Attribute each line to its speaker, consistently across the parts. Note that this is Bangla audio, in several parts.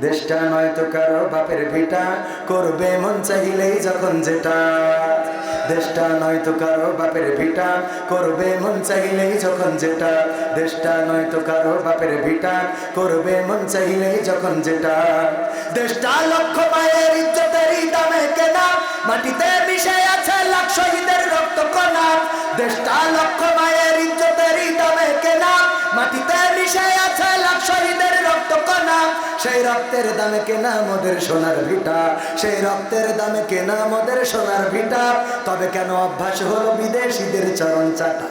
Speaker 1: দেশটা নয় তো কারও বাপের ভিটা। করবে মন চাইলেই যখন যেটা। দেশটা নয় তো কারও বাপের ভিটা। করবে মন চাইলেই যখন যেটা। দেশটা নয় তো কারও বাপের ভিটা। করবে মন চাইলেই যখন যেটা। দেশটা লক্ষ মায়ের ইজ্জতেরই দামে কেনা। মাটিতে মিশে আছে লাখ শহীদের রক্ত কণা দেশটা লক্ষ মায়ের ইজ্জতেরই দামে কেনা। মাটিতে মিশে আছে সেই রক্তের দামে কেনা মোদের সোনার ভিটা। সেই রক্তের দামে কেনা মোদের সোনার ভিটা। তবে কেন অভ্যাস হলো বিদেশিদের চরণ চাটা?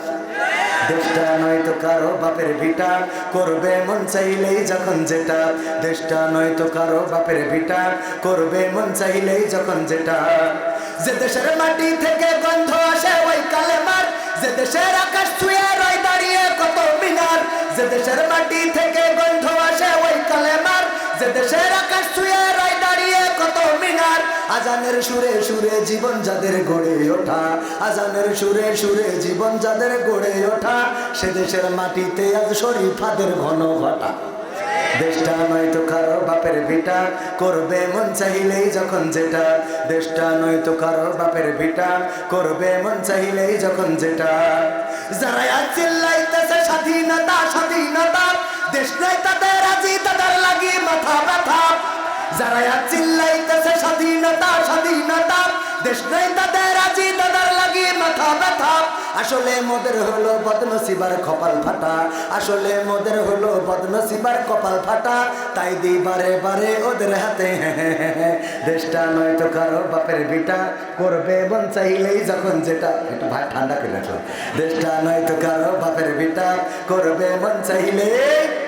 Speaker 1: দেশটা নয় তো কারও বাপের ভিটা। করবে মন চাইলেই যখন যেটা। দেশটা নয় তো কারও বাপের ভিটা। করবে মন চাইলেই যখন যেটা। যে দেশের মাটি থেকে গন্ধ আসে ওই কালেমার। যে দেশের আকাশ ছুঁয়ে রয় দাঁড়িয়ে কত মিনার। যে দেশের মাটি থেকে দেশের আকাশ ছুঁয়ে রয় দাঁড়িয়ে কত মিনার। আজানের সুরে সুরে জীবন যাদের গড়ে ওঠা। আজানের সুরে সুরে জীবন যাদের গড়ে ওঠা। সে দেশের মাটিতে আজ শরীফাদের ঘন ঘটা। দেশটা নয় তো কারও বাপের ভিটা। করবে মন চাইলেই যখন যেটা। দেশটা নয় তো কারও বাপের ভিটা। করবে মন চাইলেই যখন যেটা। যারা চিল্লাইতেছে স্বাধীনতা স্বাধীনতা। দেশ নয় তাদের যারা চিল্লাইতেছে স্বাধীনতা স্বাধীনতা। দেশ নয় তাদের, আজি তাদের লাগি মাথা ব্যথা। আসলে মোদের হলো বদনসিবার কপাল ফাটা। আসলে মোদের হলো বদনসিবার কপাল ফাটা। তাই দি বারে বারে ওদের হাতে দেশটা নয় তো কারও বাপের বিটা করবে মন চাইলেই যখন যেটা। একটু ভাই ঠান্ডা করে দেশটা নয় তো কারও বাপের বিটা করবে মন চাইলেই